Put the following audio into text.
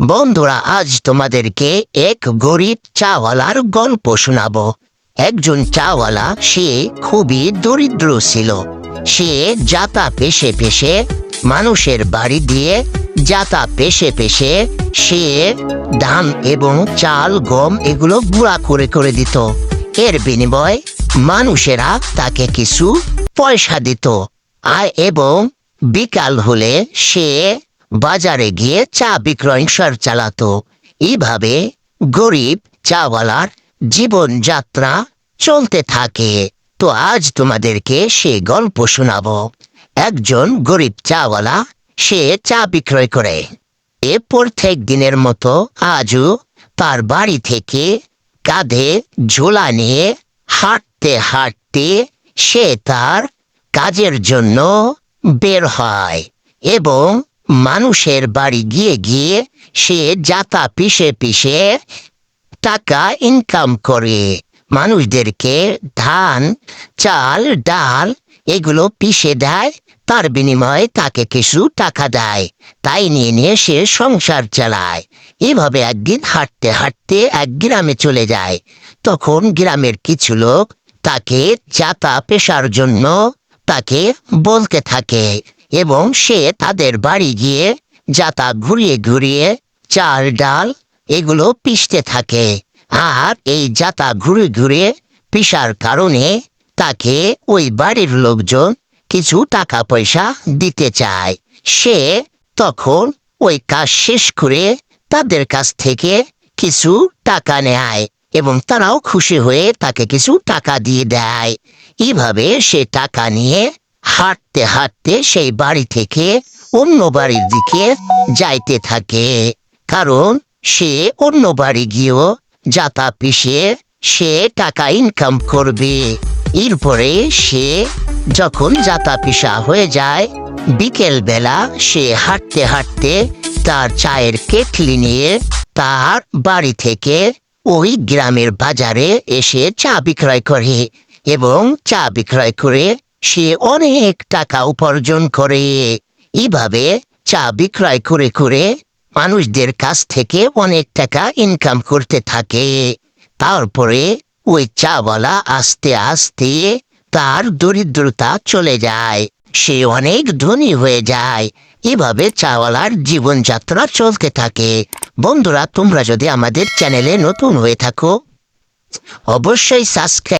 বন্ধুরা, আজ তোমাদেরকে এক গরিব চাওয়ালার গল্প শোনাবো। একজন চাওয়ালা, সে খুবই দরিদ্র ছিল। সে যাতা পেশে পেশে মানুষের বাড়ি দিয়ে যাতা পেশে পেশে সে ধান এবং চাল, গম এগুলো গুঁড়া করে করে দিত। এর বিনিময়ে মানুষেরা তাকে কিছু পয়সা দিত। আর এবং বিকাল হলে সে বাজারে গিয়ে চা বিক্রয় চালাতো। এইভাবে গরিব চাওয়ালার জীবনযাত্রা চলতে থাকে। তো আজ তোমাদেরকে সে গল্প শোনাবো। একজন গরিব চাওয়ালা, সে চা বিক্রয় করে। এ প্রত্যেক দিনের মতো আজও তার বাড়ি থেকে কাঁধে ঝোলা নিয়ে হাঁটতে হাঁটতে সে তার কাজের জন্য বের হয় এবং মানুষের বাড়ি গিয়ে গিয়ে সে যাতা পিষে পিষে টাকা ইনকাম করে। মানুষদেরকে ধান, চাল, ডাল এগুলো পিষে দেয়, তার বিনিময়ে তাকে কিছু টাকা দেয়। তাই নিয়ে নিয়ে সে সংসার চালায়। এভাবে একদিন হাঁটতে হাঁটতে এক গ্রামে চলে যায়। তখন গ্রামের কিছু লোক তাকে যাতা পেশার জন্য তাকে বলতে থাকে। এবং সে তাদের বাড়ি গিয়ে যাতা ঘুরিয়ে ঘুরিয়ে চাল, ডাল এগুলো পিষতে থাকে। আর এই যাতা ঘুরে ঘুরে পিসার কারণে তাকে ওই বাড়ির লোকজন কিছু টাকা পয়সা দিতে চায়। সে তখন ওই কাজ শেষ করে তাদের কাছ থেকে কিছু টাকা নেয় এবং তারাও খুশি হয়ে তাকে কিছু টাকা দিয়ে দেয়। এইভাবে সে টাকা নিয়ে হাঁটতে হাঁটতে সেই বাড়ি থেকে অন্য বাড়ির দিকে যাইতে থাকে। কারণ সে অন্য বাড়ি গিয়েও যাতা পিষে সে টাকা ইনকাম করবে। এরপরে সে যখন যাতা পিসা হয়ে যায় বিকেল বেলা সে হাঁটতে হাঁটতে তার চায়ের কেটলি নিয়ে তার বাড়ি থেকে ওই গ্রামের বাজারে এসে চা বিক্রয় করে এবং চা বিক্রয় করে সে অনেক টাকা উপার্জন করে। এভাবে চা বিক্রয় করে করে মানুষদের কাছ থেকে অনেক টাকা ইনকাম করতে থাকে। তারপরে ওই চাওয়ালা আস্তে আস্তে তার দরিদ্রতা চলে যায়। সে অনেক ধনী হয়ে যায়। এভাবে চাওয়ালার জীবনযাত্রা চলতে থাকে। বন্ধুরা, তোমরা যদি আমাদের চ্যানেলে নতুন হয়ে থাকো, অবশ্যই সাবস্ক্রাইব